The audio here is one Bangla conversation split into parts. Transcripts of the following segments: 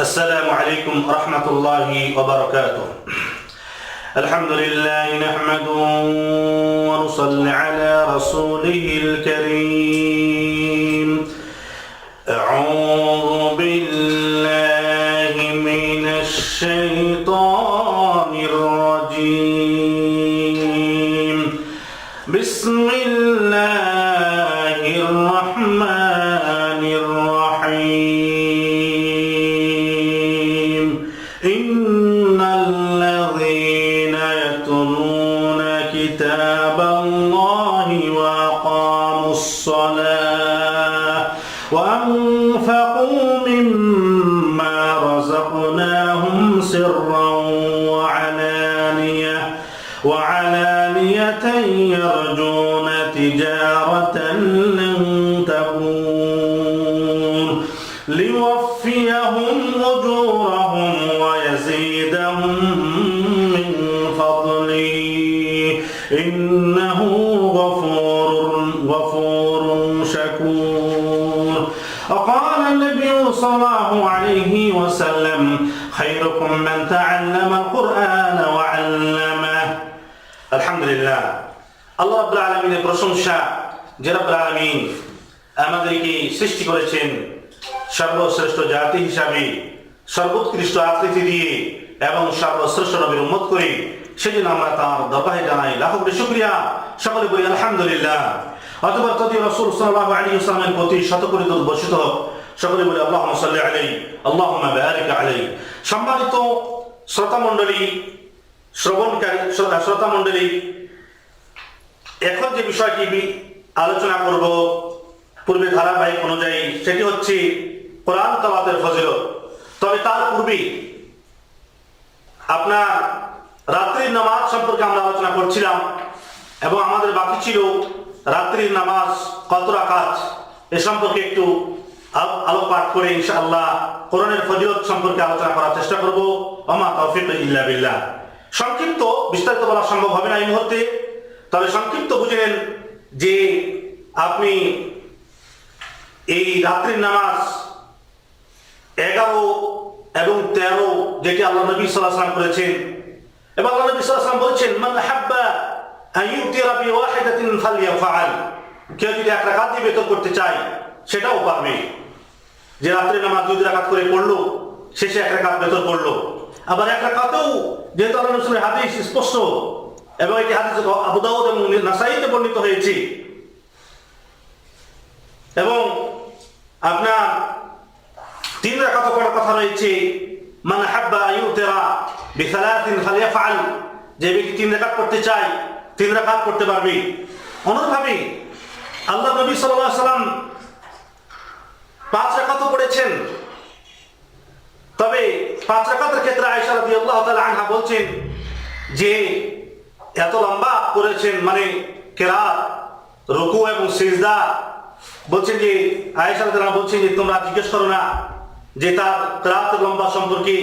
السلام عليكم ورحمة الله وبركاته. الحمد لله نحمده ونصلي على رسوله الكريم. إن إنه غفور غفور شكور وقال النبي صلى الله عليه وسلم خيركم من تعلم القرآن وعلمه الحمد لله আল্লাহ রাব্বুল আলামিনের প্রশংসা যে রাব্বুল আলামিন আমাদেরকে সৃষ্টি করেছেন সর্বশ্রেষ্ঠ জাতি হিসাবে সর্বোৎকৃষ্ট আকৃতি দিয়ে এবং সর্বশ্রেষ্ঠ নবীর উম্মত করে সেজন্য আমরা তার দরবারে জানাই লাখ কোটি শুকরিয়া। সকলে বলি, আলহামদুলিল্লাহ। অথবা তদি রসুল সাল্লাল্লাহু আলাইহি ওয়াসাল্লামের প্রতি শত কোটি দূর বর্ষিত হোক, সকলে বলি, আল্লাহুম্মা সাল্লি আলাইহি, আল্লাহুম্মা বারিক আলাইহি। সম্মানিত শ্রোতা মণ্ডলী শ্রবণকারী, শ্রোতা মণ্ডলী এখন যে বিষয়টি আলোচনা করব, পূর্বে ধারাবাহিক অনুযায়ী, সেটি হচ্ছে কোরআন তালাতের ফজিলত। তবে তার পূর্বে আপনার রাত্রির নামাজ সম্পর্কে আমরা আলোচনা করছিলাম এবং আমাদের বাকি ছিল রাত্রির নামাজ কত রাকাত এ সম্পর্কে একটু আল- আলোকপাত করে ইনশাআল্লাহ কোরআনের ফজিলত সম্পর্কে আলোচনা করার চেষ্টা করব। অমা তৌফিক ইল্লা বিল্লাহ। সংক্ষিপ্ত বিস্তারিত বলা সম্ভব হবে না এই মুহূর্তে। তবে সংক্ষিপ্ত বুঝে নেন যে আপনি এই রাত্রির নামাজ এগারো এবং তেরো যেটি আল্লাহ নবী সাল্লাম করেছেন এবং আল্লাহ নবী সাল্লাম বলছেন, মান হাব্বা আইয়ুতিরা বিওয়াহিদাতিন ফালইয়াফআল কেউ যদি এক রাকাত দিয়ে বেতন করতে চায়, সেটাও পারবে। যে রাত্রে নামাজ দুই রাকাত করে পড়ল, শেষে এক রাকাত বেতন পড়ল। আবার এক রাকাতেও যেহেতু আল্লাহ রসুলের হাদিস স্পষ্ট, এবং এটি হাদিস আবু দাউদ এবং নাসাইতে বর্ণিত হয়েছে, এবং আপনার তিন রাকাত করার কথা রয়েছে, মান হাব্বা আইউতেরা বিসালাতিন ফালিয়াফআল। যে ব্যক্তি তিন রাকাত করতে চায়, তিন রাকাত করতে পারবে। অনুরূপভাবে আল্লাহ নবী আলাইহি সাল্লাম পাঁচ রাকাতও পড়েছেন। তবে পাঁচ রাকাতের ক্ষেত্রে আয়েশা রাদিয়াল্লাহু তাআলা আনহা বলছেন যে, এত লম্বা করেছেন মানে কেরাত, রুকু এবং সিজদা। বলছেন যে, আয়েশা রাদিয়াল্লাহু বলছেন যে, তোমরা জিজ্ঞেস করো না যে, তার কেরাত লম্বা সম্পর্কে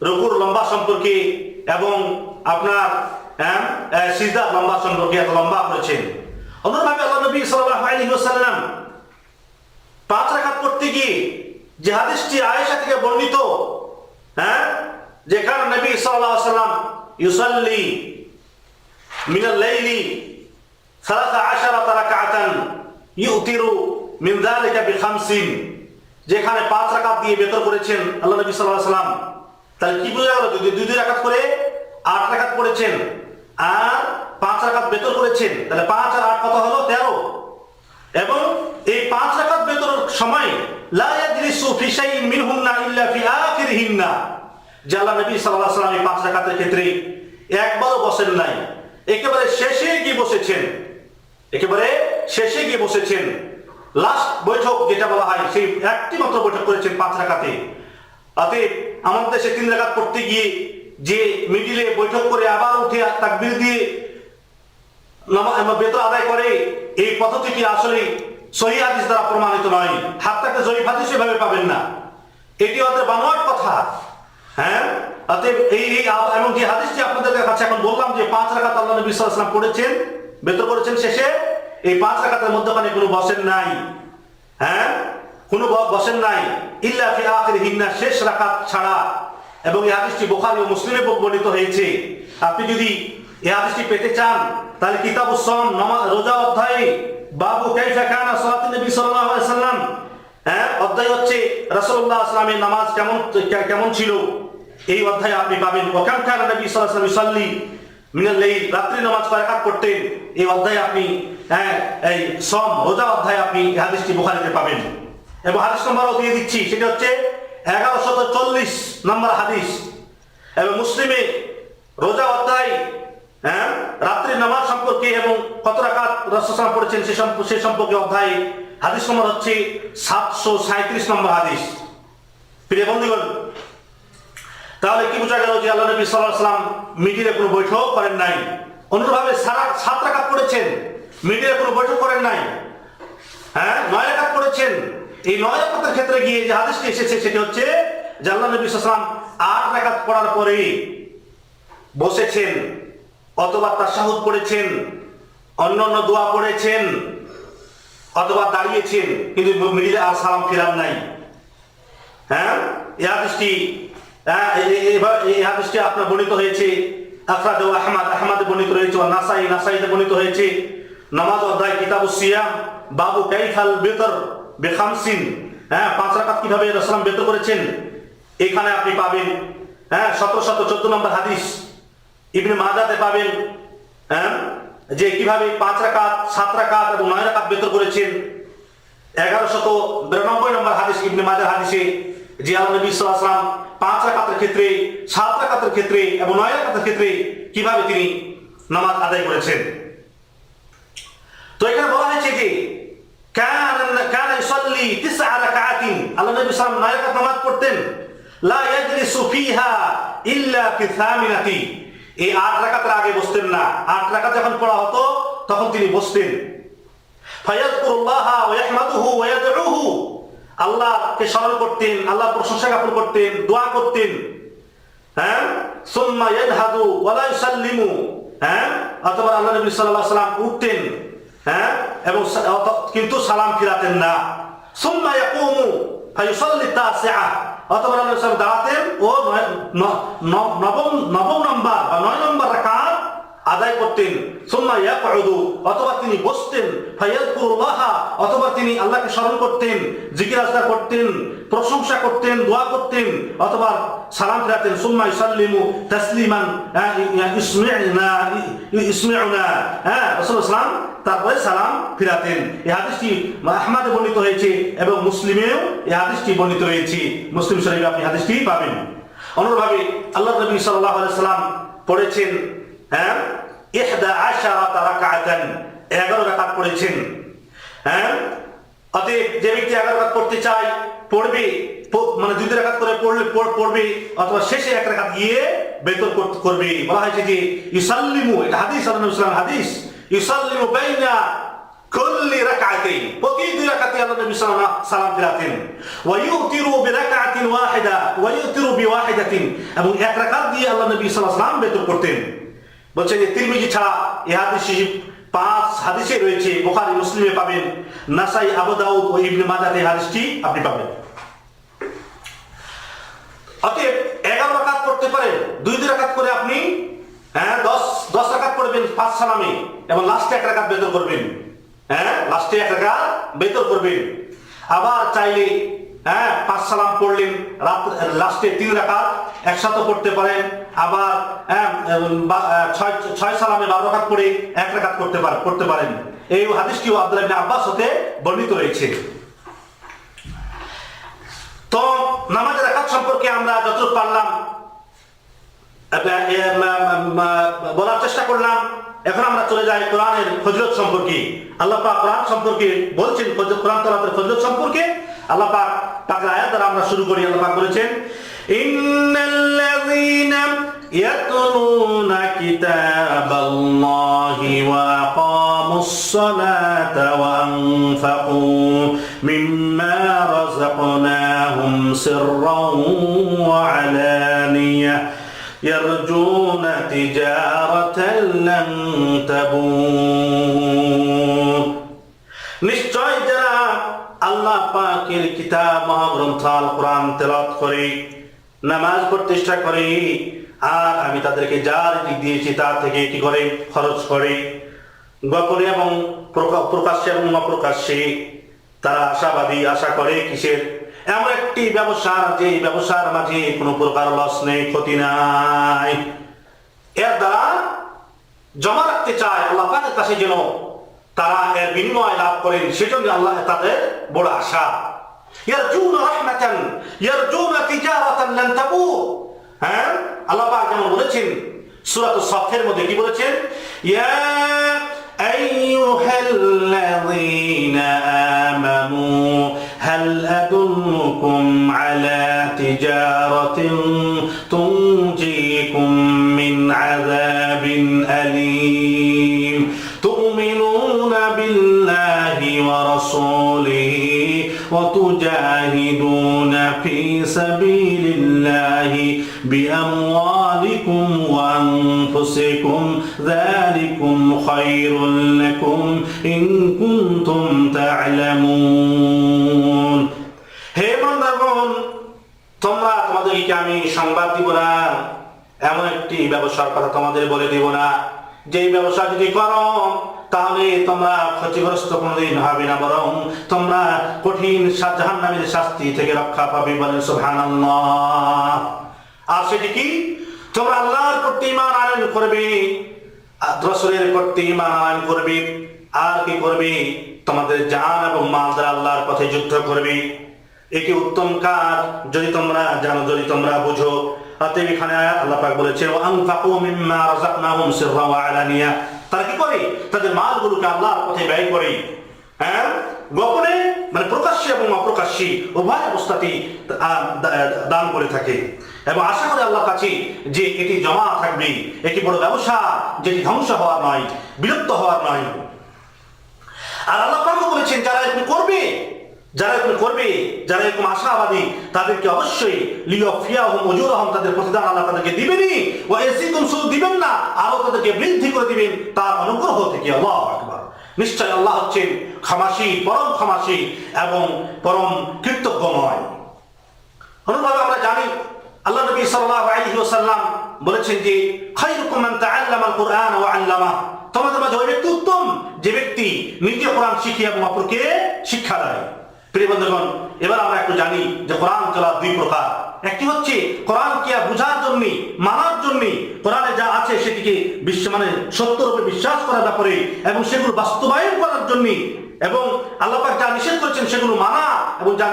রুকুর লম্বা সম্পর্কে এবং আপনার হ্যাঁ, সিজদা লম্বা সম্পর্কে এত লম্বা করেছেন অন্যভাবে আল্লাহ নবী সাল্লাল্লাহু আলাইহি ওয়াসাল্লাম পাঁচ রাকাত করতে গিয়ে যে হাদিসটি আয়েশা থেকে বর্ণিত হ্যাঁ যেখানে নবী সাল্লাল্লাহু আলাইহি ওয়াসাল্লাম ইউসাল্লি মিনাল লাইলি সালাসা আশারাতা রাকাতান ইউতিরু মিন যালিকা বিখামসিন যেখানে পাঁচ রাকাত দিয়ে বেতর করেছেন আল্লাহ নবী সাল্লাল্লাহু আলাইহি ওয়াসাল্লাম। তাহলে কি বোঝা গেল? যদি দুই দুই রাকাত করে আট রাকাত করেছেন আর পাঁচ রাকাত বেতন করেছেন, তাহলে পাঁচ আর আট কত হলো? তেরো। এবং এই পাঁচ রাকাত বেতনের সময় লা ইয়াজলিসু ফি শাইইন মিনহুন্না ইল্লা ফি আখিরিহিন্না। যে আল্লাহ নবী সাল্লাল্লাহু আলাইহি এই পাঁচ রাকাতের ক্ষেত্রে একবারও বসেন নাই। একেবারে শেষে গিয়ে বসেছেন। একেবারে শেষে গিয়ে বসেছেন। লাস্ট বৈঠক যেটা বলা হয়, সেই একটি মাত্র বৈঠক করেছেন পাঁচ রাকাতে। অতএব আমাদের দেশে তিন রাকাত করতে গিয়ে যে মিডিলে বৈঠক করে আবার উঠে তাকবীর দিয়ে বেতন আদায় করে, এই পদ্ধতিটি আসলে সহি হাদিস দ্বারা প্রমাণিত নয়। হাতটাকে জয়ী হাদিস এভাবে পাবেন না। এটি ওদের বানোয়াট কথা। হ্যাঁ? অতএব এই এই এবং যে হাদিসটি আপনাদের কাছে এখন বললাম যে পাঁচ রাকাত আল্লাহ নবী ওয়াসাল্লাম পড়েছেন বেতন করেছেন শেষে, এই পাঁচ রাকাতের মধ্যখানে কোনো বসেন নাই। হ্যাঁ? কোনো বসেন নাই। ইল্লা ফি আখির হিন্না শেষ রাকাত ছাড়া। এবং এই হাদিসটি বুখারী ও মুসলিমে বর্ণিত হয়েছে। আপনি যদি এই হাদিসটি পেতে চান, তাহলে কিতাবুস সম নামাজ, রোজা অধ্যায়ে বাবু কাইফা কানা সালাতুন নবী সাল্লাল্লাহু আলাইহি সাল্লাম হ্যাঁ অধ্যায় হচ্ছে রাসূলুল্লাহ আসলামের নামাজ কেমন কেমন ছিল? এই অধ্যায়ে আপনি পাবেন। ওয়াকাম কানা নবী সাল্লাল্লাহু আলাইহি সাল্লাম মিনাল লাইল, রাত্রি নামাজ কয় রাকাত পড়তেন। এই অধ্যায়ে আপনি হ্যাঁ এই সম রোজা অধ্যায়ে আপনি হাদিসটি বুখারীতে পাবেন। এবং হাদিস নম্বরও দিয়ে দিচ্ছি, সেটা হচ্ছে এগারোশত চল্লিশ নম্বর হাদিস। এবং মুসলিমে রোজা অধ্যায় হ্যাঁ রাত্রি নামাজ সম্পর্কে এবং কত রাকাত রসম পড়েছেন সে সে সম্পর্কে অধ্যায়ে, হাদিস নম্বর হচ্ছে সাতশো সাঁত্রিশ নম্বর হাদিস। প্রিয় বন্ধুগণ, তাহলে কি বোঝা গেল যে আল্লাহ নবী সাল্লাম মিডিলে কোনো বৈঠক করেন নাই? অনুরূপভাবে সারা, সাত রাকাত পড়েছেন মিডিলে কোনো বৈঠক করেন নাই? হ্যাঁ নয় রাকাত পড়েছেন এই নয় রাকাতের ক্ষেত্রে গিয়ে যে হাদিসটি এসেছে, সেটি হচ্ছে আল্লাহ নবী সাল্লাম আট রাকাত পড়ার পরে বসেছেন, অথবা তাশাহুদ পড়েছেন অন্য অন্য দোয়া পড়েছেন, অথবা দাঁড়িয়েছেন, কিন্তু মিডিলে আর সালাম ফেরান নাই। হ্যাঁ? এই হাদিসটি হ্যাঁ এই হাদিসটি আপনার বর্ণিত হয়েছে আফরাদ আহমদ, আহমদে বর্ণিত হয়েছে ও নাসাই, নাসাইতে বর্ণিত হয়েছে, নামাজ অধ্যায় কিতাবু সিয়াম, বাবু কাইফাল বেতর বেখামসিন। হ্যাঁ পাঁচ রাকাত কীভাবে রসলাম বেতর করেছেন? এখানে আপনি পাবেন হ্যাঁ সতেরো শত চোদ্দ নম্বর হাদিস। ইবনে মাজাতে পাবেন হ্যাঁ যে কীভাবে পাঁচ রাকাত, সাত রাকাত এবং নয় রাকাত বেতর করেছেন। এগারো শত বিরানব্বই নম্বর হাদিস, ইবনে মাজার হাদিসে যে আল্লাহ নবী আলাইহি পাঁচ রাকাতের ক্ষেত্রে, সাত রাকাতের ক্ষেত্রে এবং নয় রাকাতের ক্ষেত্রে কীভাবে তিনি নামাজ আদায় করেছেন। তো এখানে বলা হয়েছে যে কান কান ইউসাল্লি তিসআ রাকাতিন আল্লাহ নবী ওয়াসাল্লাম নয় রাকাত নামাজ পড়তেন। লা ইয়াজলিসু ফিহা ইল্লা ফি থামিনাতি এই আট রাকাতের আগে বসতেন না। আট রাকাত যখন পড়া হতো, তখন তিনি বসতেন। ফায়াজকুরুল্লাহ ওয়া ইয়াহমাদুহু ওয়া ইয়াদউহু। আল্লাহকে স্মরণ করতেন আল্লাহ প্রশংসা জ্ঞাপন করতেন, দোয়া করতেন। হ্যাঁ? সুম্মা ইয়ানহাদু ওয়া লা ইউসাল্লিমু। হ্যাঁ? অথবা আল্লাহ নবী সাল্লাল্লাহু আলাইহি সাল্লাম উঠতেন। হ্যাঁ? এবং কিন্তু সালাম ফিরাতেন না। সুম্মা ইয়াকুমু ফায়ুসাল্লি তাসিআ অতঃপর আল্লাহ সাল্লাম দাঁড়াতেন ও নবম নবম নম্বর বা নয় নম্বর রাকাত আদায় করতেন। সুম্মা অথবা তিনি বসতেন। ফায়াজকুরুল্লাহ অথবা তিনি আল্লাহকে স্মরণ করতেন আজকার করতেন প্রশংসা করতেন দোয়া করতেন অথবা সালাম ফিরাতেন। সুম্মা ইসাল্লিমু তাসলিমান হ্যাঁ, তারপরে সালাম ফিরাতেন। এই হাদিসটি আহমাদে বর্ণিত হয়েছে এবং মুসলিমেও এই হাদিসটি বর্ণিত রয়েছে মুসলিম শরীফে আপনি হাদিসটি পাবেন। অনুরূপভাবে আল্লাহ নবী সাল্লাল্লাহু আলাইহি সাল্লাম পড়েছেন হ্যাঁ? ইহদা আশারাতা রাকাতান 11 রাকাত পড়েছেন। হ্যাঁ? অতএব যে ব্যক্তি 11 রাকাত পড়তে চায়, পড়বে। মানে দুই রাকাত করে পড়লে পড়- পড়বে অথবা শেষে এক রাকাত গিয়ে বেতর কর- করবে। বলা হয়েছে যে ইউসাল্লিমু, এটা হাদিস, আল্লাহ আলাইহি হাদিস, ইউসাল্লিমু বাইনা কুল্লি রাকাতাইন প্রতি দুই রাকাতে আল্লাহ নবী সাল্লাম ফিরাতেন ওয়া ইউতিরু বিরাকাতিন ওয়াহিদা, ওয়া ইউতিরু বিওয়াহিদাতিন। এবং এক রাকাত দিয়ে আল্লাহ নবী সাল্লাল্লাহু আলাইহি সাল্লাম বেতর করতেন। বলছে যে তিরমিজি ছাড়া এই হাদিস পাঁচ হাদিসে রয়েছে, বুখারী, মুসলিমে পাবেন, নাসাই, আবু দাউদ ও ইবনে মাজাতে হাদিসটি আপনি পাবেন। অতএব এগারো রাকাত পড়তে পারেন, দুই দুই রাকাত করে আপনি হ্যাঁ দশ দশ রাকাত পড়বেন পাঁচ সালামে এবং লাস্টে এক রাকাত বেতর করবেন। হ্যাঁ লাস্টে এক রাকাত বেতর করবেন। আবার চাইলে হ্যাঁ পাঁচ সালাম পড়লেন, রাত, লাস্টে তিন রাকাত একসাথে পড়তে পারেন, আবার হ্যাঁ ছয় সালামে বারো রাকাত পড়ে এক রাকাত করতে পারেন করতে পারেন। এই হাদিসটিও আব্দুল্লাহ ইবনে আব্বাস হতে বর্ণিত রয়েছে। তো নামাজের রাকাত সম্পর্কে আমরা যতটুকু পারলাম বলার চেষ্টা করলাম। এখন আমরা চলে যাই কোরআনের ফজলত সম্পর্কে। আল্লাহ পাক কোরআন সম্পর্কে বলছেন কোরআন তালাতের ফজলত সম্পর্কে। আল্লাহ পাক পাকের আয়াত দ্বারা আমরা শুরু করি, আল্লাহ পাক বলেছেন ইন্নাল্লাযীনা ইয়াতলুনা কিতাবাল্লাহি ওয়া আকামুস সালাতা ওয়া আনফাকু মিম্মা রাযাকনাহুম সিররান ওয়া আলানিয়া يرجون تجارة لن تبور নিশ্চয় যারা আল্লাহ পাকের কিতাব মহাগ্রন্থ আল কোরআন তেলাওয়াত করে নামাজ প্রতিষ্ঠা করে আর আমি তাদেরকে দিক দিয়েছি তার থেকে কি করে খরচ করে? গোপনে এবং প্রকা- প্রকাশ্যে এবং অপ্রকাশ্যে তারা আশাবাদী আশা করে কিসের? এমন একটি ব্যবসা যে ব্যবসার মাঝে কোনো প্রকার লস নেই, ক্ষতি নাই। এর দ্বারা জমা রাখতে চায় আল্লাহ পাকের কাছে যেন তারা এর বিনিময় লাভ করেন সেজন্য আল্লাহ তাদের বড় আশা। ইয়ারজুন রাহমাতান, ইয়ারজুন তিজারাতান, লান তাবুর হ্যাঁ আল্লাহ পাক যেমন বলেছেন সূরাতুস সাফের মধ্যে কি বলেছেন ইয়া আইয়ুহাল্লাযীনা আমানু هل أدلكم على تجارة تنجيكم من عذاب أليم تؤمنون بالله ورسوله وتجاهدون في سبيل الله بأموالكم وأنفسكم ذلكم خير لكم إن كنتم تعلمون হে বান্দাগণ তোমরা তোমাদেরকে আমি সংবাদ দিব না এমন একটি ব্যবসার কথা তোমাদের বলে দিব না যেই ব্যবসা যদি করো তাহলে তোমরা ক্ষতিগ্রস্ত কোনোদিন হবে না বরং তোমরা কঠিন জাহান নামের শাস্তি থেকে রক্ষা পাবে বলেন সুবহানাল্লাহ আর সেটি কি? তোমরা আল্লাহর প্রতি ইমান আনয়ন করবে রসুলের প্রতি ইমান আনয়ন করবে, আর কি করবে? তোমাদের জান এবং মাল দ্বারা আল্লাহর পথে যুদ্ধ করবে। একে উত্তম কাজ যদি তোমরা জানো, যদি তোমরা বুঝো। অতএব এখানে আল্লাহ পাক বলেছে আনফাকু মিম্মা রাযাকনাহুম সিররা ওয়া আলানিয়া। তারা কি করে? তাদের মালগুলোকে আল্লাহর পথে ব্যয় করে। হ্যাঁ? গোপনে মানে প্রকাশ্যে এবং অপ্রকাশ্যে উভয় অবস্থাতেই দান করে থাকে। এবং আশা করে আল্লাহর কাছে যে এটি জমা থাকবে এটি বড় ব্যবসা যেটি ধ্বংস হওয়ার নয়, বিলুপ্ত হওয়ার নয়। আর আল্লাহ বলেছেন, যারা এরকম করবে, যারা এরকম করবে, যারা এরকম আশাবাদী, তাদেরকে অবশ্যই লিয়ফিয়া হুম অজুর হম তাদের প্রতিদান আল্লাহ তাদেরকে দিবেনই ও এসিকুম শুধু দিবেন না আরও তাদেরকে বৃদ্ধি করে দিবেন তার অনুগ্রহ থেকে আল্লাহ আকবার। নিশ্চয় আল্লাহ হচ্ছেন ক্ষমাসী পরম ক্ষমাসী এবং পরম কৃতজ্ঞময়। অনুভাবে আমরা জানি আল্লাহ নবী সাল্লাল্লাহু আলাইহি ওয়াসাল্লাম বলেছেন যে, খায়রুকুম মান তাআল্লামাল আল কুরআন ওয়া আল্লামা তোমাদের মাঝে ওই ব্যক্তি উত্তম যে ব্যক্তি নিজে কোরআন শিখে এবং অপরকে শিক্ষা দেয়। প্রিয় এবার আমরা একটু জানি যে কোরআন চলা দুই প্রকার। একটি হচ্ছে কোরআনকে বোঝার জন্য মানার জন্য কোরআনে যা আছে সেটিকে বিশ্ব মানে সত্যরূপে বিশ্বাস করার ব্যাপারে এবং সেগুলো বাস্তবায়ন করার জন্য এবং আল্লাহ পাক যা নিষেধ করেছেন সেগুলো মানা এবং যা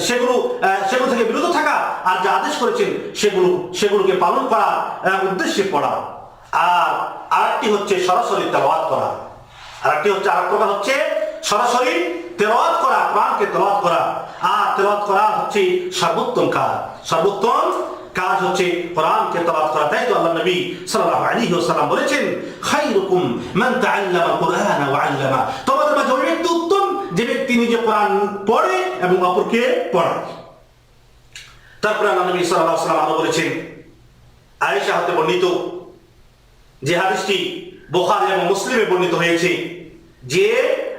সেগুলো সেগুলো থেকে বিরত থাকা আর যা আদেশ করেছেন সেগুলো সেগুলোকে পালন আহ, উদ্দেশ্যে পড়া। আর আরেকটি হচ্ছে সরাসরি তেলাওয়াত করা। আরেকটি হচ্ছে আরেক প্রকার হচ্ছে সরাসরি তেলাওয়াত করা, কোরআনকে তেলাওয়াত করা। আর তেলাওয়াত করা হচ্ছে সর্বোত্তম কাজ। সর্বোত্তম কাজ হচ্ছে কোরআনকে তেলাওয়াত করা। তাই তো আল্লাহ নবী সাল্লাল্লাহু আলাইহি ওয়াসাল্লাম বলেছেন, খায়রুকুম মান তাআল্লামা কুরআনা ওয়া আল্লামা। তোমাদের মাঝে ওই ব্যক্তি উত্তম, যে ব্যক্তি নিজে কোরআন পড়ে এবং অপরকে পড়ায়। তারপরে আল্লাহ নবী সাল্লাল্লাহু আলাইহি ওয়াসাল্লাম বলেছেন, আয়েশা হতে বর্ণিত যে হাদিসটি বুখারী এবং মুসলিমে বর্ণিত হয়েছে, যে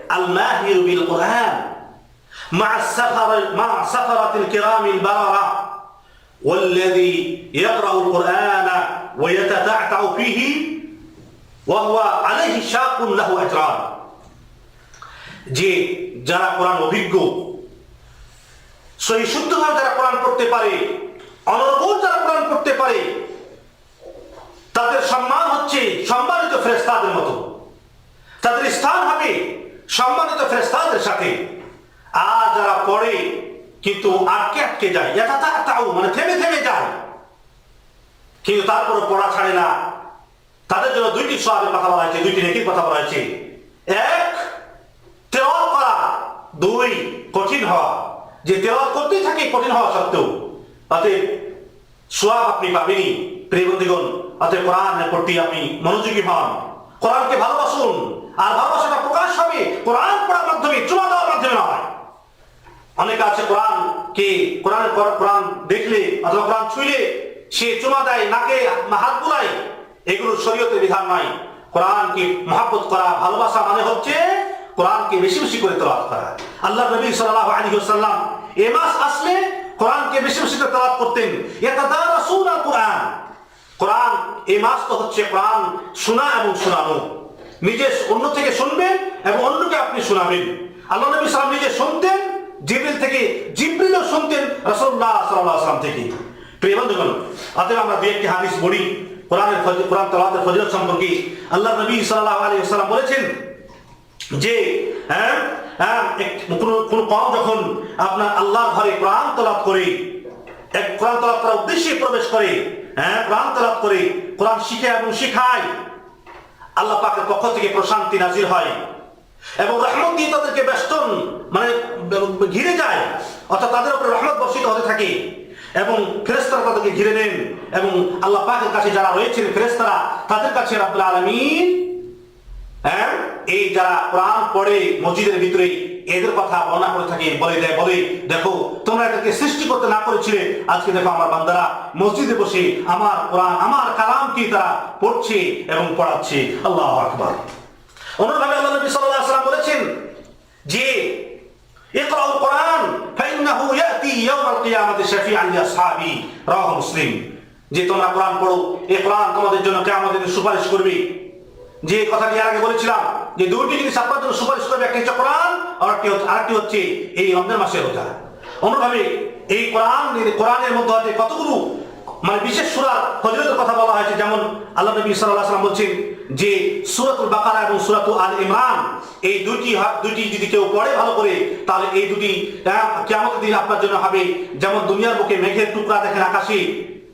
আল মাহির বিল কোরআন مع السفر مع سفرة الكرام البررة والذي يقرأ القرآن ويتتعتع فيه وهو عليه شاق له أجران যে যারা কোরআন অভিজ্ঞ সেই শুদ্ধভাবে যারা কোরআন পড়তে পারে অনর্গল যারা কোরআন পড়তে পারে তাদের সম্মান হচ্ছে সম্মানিত ফেরেস্তাদের মতো তাদের স্থান হবে সম্মানিত ফেরেস্তাদের সাথে। আর যারা পড়ে, কিন্তু আটকে আটকে যায় এটা তাও মানে থেমে থেমে যায়। কিন্তু তারপরে পড়া ছাড়ে না। তাদের জন্য দুইটি সবের কথা বলা হয়েছে, দুইটি নেকির কথা বলা হয়েছে। এক তেল করা। দুই, কঠিন হওয়া। যে তেল করতেই থাকে, কঠিন হওয়া সত্ত্বেও। অতএব সোয়াব আপনি পাবেনি প্রিয় বন্ধুগণ, অতএব কোরআনের প্রতি আপনি মনোযোগী হন। কোরআনকে ভালোবাসুন। আর ভালোবাসাটা প্রকাশ হবে কোরআন পড়ার মাধ্যমে চুমা দেওয়ার মাধ্যমে নয়। অনেকে আছে কোরআন কে কোরআনের পর, কোরআন দেখলে অথবা কোরআন ছুঁইলে সে চুমা দেয়, নাকে হাত বুলায়। এগুলো শরীয়তে বিধান নয়। কোরআনকে মহাব্বত করা, ভালোবাসা মানে হচ্ছে কোরআনকে বেশি বেশি করে তেলাওয়াত করা। আল্লাহ নবী সাল্লাল্লাহু আলাইহি ওয়াসাল্লাম এ মাস আসলে কোরআনকে বেশি বেশি করে তেলাওয়াত করতেন। এটা ইয়াতাদারাসুনা কোরআন কোরআন, এই মাস তো হচ্ছে কোরআন শোনা এবং শোনানো। নিজে অন্য থেকে শুনবেন এবং অন্যকে আপনি শোনাবেন। আল্লাহ নবী সাল্লাম নিজে শুনতেন, জিবরিল থেকে জিবরিলও শুনতেন রাসূলুল্লাহ সাল্লাল্লাহু আলাইহি থেকে। প্রিয় বন্ধুগণ অতএব আমরা দুই একটি হাদিস পড়ি। কোরআনের কোরআন তেলাওয়াতের ফজিলত সম্পর্কে আল্লাহ নবী সাল্লাল্লাহু আলাইহি ওয়াসাল্লাম বলেছেন যে হ্যাঁ হ্যাঁ কোন কম যখন আপনার আল্লাহর ঘরে কোরআন তলাপ করে, এক, কোরআন তলাপ করার উদ্দেশ্যে প্রবেশ করে হ্যাঁ কোরআন তলাপ করে, কোরআন শিখে এবং শিখায় আল্লাহ পাকের পক্ষ থেকে প্রশান্তি নাজির হয়। এবং রহমত দিয়ে তাদেরকে বেষ্টন মানে ঘিরে যায়। অর্থাৎ তাদের উপরে রহমত বর্ষিত হতে থাকে। এবং ফেরেস্তারা তাদেরকে ঘিরে নেন। এবং আল্লাহ পাকের কাছে যারা রয়েছেন ফেরেস্তারা তাদের কাছে রাব্বুল আলামিন হ্যাঁ এই যারা কোরআন পড়ে মসজিদের ভিতরে এদের কথা বর্ণনা করে থাকে, বলে দেয়, বলে, দেখো, তোমরা এটাকে সৃষ্টি করতে না করেছিলে আজকে দেখো আমার বান্দারা মসজিদে বসে আমার কোরআন, আমার কালামকে তারা পড়ছে এবং পড়াচ্ছে। আল্লাহ আকবার। অন্যভাবে আল্লাহ নবী বলেছেন যে, ইকরাউল কোরআন, ফাইন্নাহু ইয়াতি ইয়াউমাল কিয়ামাতি শাফিআন লিআসহাবি, রাওয়াহু মুসলিম। যে তোমরা কোরআন পড়ো, এই কোরআন তোমাদের জন্য দিন সুপারিশ করবে। যে কথাটি আগে বলেছিলাম যে দুইটি জিনিস আপনার জন্য সুপারিশ করবে, একটি হচ্ছে কোরআন আর একটি হচ্ছে আরেকটি হচ্ছে এই রমজান মাসের রোজা। অন্যভাবে এই কোরআন কোরআনের মধ্যে আছে কতগুলো মানে বিশেষ সুরার ফজিলতের কথা বলা হয়েছে, যেমন আল্লাহ নবী সাল্লাল্লাহু আলাইহি ওয়াসাল্লাম বলছেন যে সূরাতুল বাকারা এবং সূরাতুল আল ইমরান, এই দুটি দুটি যদি কেউ পড়ে ভালো করে, তাহলে এই দুটি কিয়ামতের দিন আপনার জন্য হবে। যেমন দুনিয়ার বুকে মেঘের টুকরা দেখেন আকাশে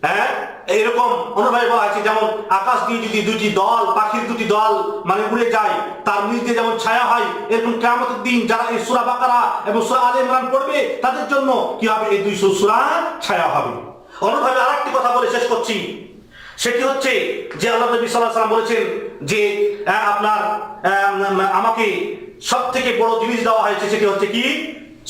হ্যাঁ? এইরকম অনুভবে বলা আছে, যেমন আকাশ দিয়ে যদি দুটি দল, পাখির দুটি দল মানে উড়ে যায়, তার নিচ দিয়ে যেমন ছায়া হয়, এরকম কেমতের দিন যারা এই সুরা বাকারা এবং সুরা আল ইমরান পড়বে, তাদের জন্য কি হবে? এই দুই সুরা ছায়া হবে। অনুভবে আরেকটি কথা বলে শেষ করছি। সেটি হচ্ছে যে আল্লাহ নবী আলাইহি বলেছেন যে আপনার আমাকে সব থেকে বড় জিনিস দেওয়া হয়েছে সেটি হচ্ছে কি?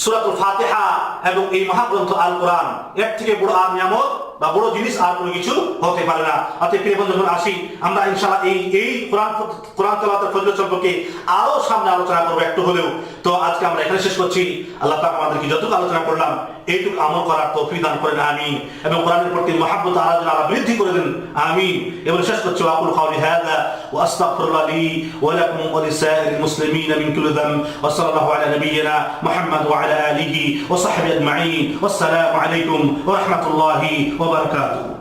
সূরাতুল ফাতেহা এবং এই মহাগ্রন্থ আল কোরআন এর থেকে বড় আর নিয়ামত বা বড় জিনিস আর কোনো কিছু হতে পারে না। অতএব প্রিয় বন্ধু, যখন আসি, আমরা ইনশাআল্লাহ এই এই কোরআন কোরআন তেলাওয়াতের ফজিলত সম্পর্কে আরও সামনে আলোচনা করব একটু হলেও। তো আজকে আমরা এখানে শেষ করছি। আল্লাহ পাক আমাদেরকে যতটুকু আলোচনা করলাম, এইটুকু আমল করার তৌফিক দান করেন, আমিন। এবং কোরআনের প্রতি মহাব্বত আরাধনা আল্লাহ বৃদ্ধি করে দেন, আমিন। এবং শেষ করছি ওয়াকুল খাওয়ালি হাদা ওয়াস্তাগফিরুল্লাহ লি ওয়া লাকুম ওয়া লিসাইরিল মুসলিমিন মিন কুল্লি যাম ওয়া সাল্লাল্লাহু আলা নাবিয়িনা মুহাম্মদ ওয়া আলা আলিহি ওয়া সাহবিহি আজমাইন। ওয়াসসালামু আলাইকুম ওয়া রাহমাতুল্লাহি ওয়া Mubarakatuh.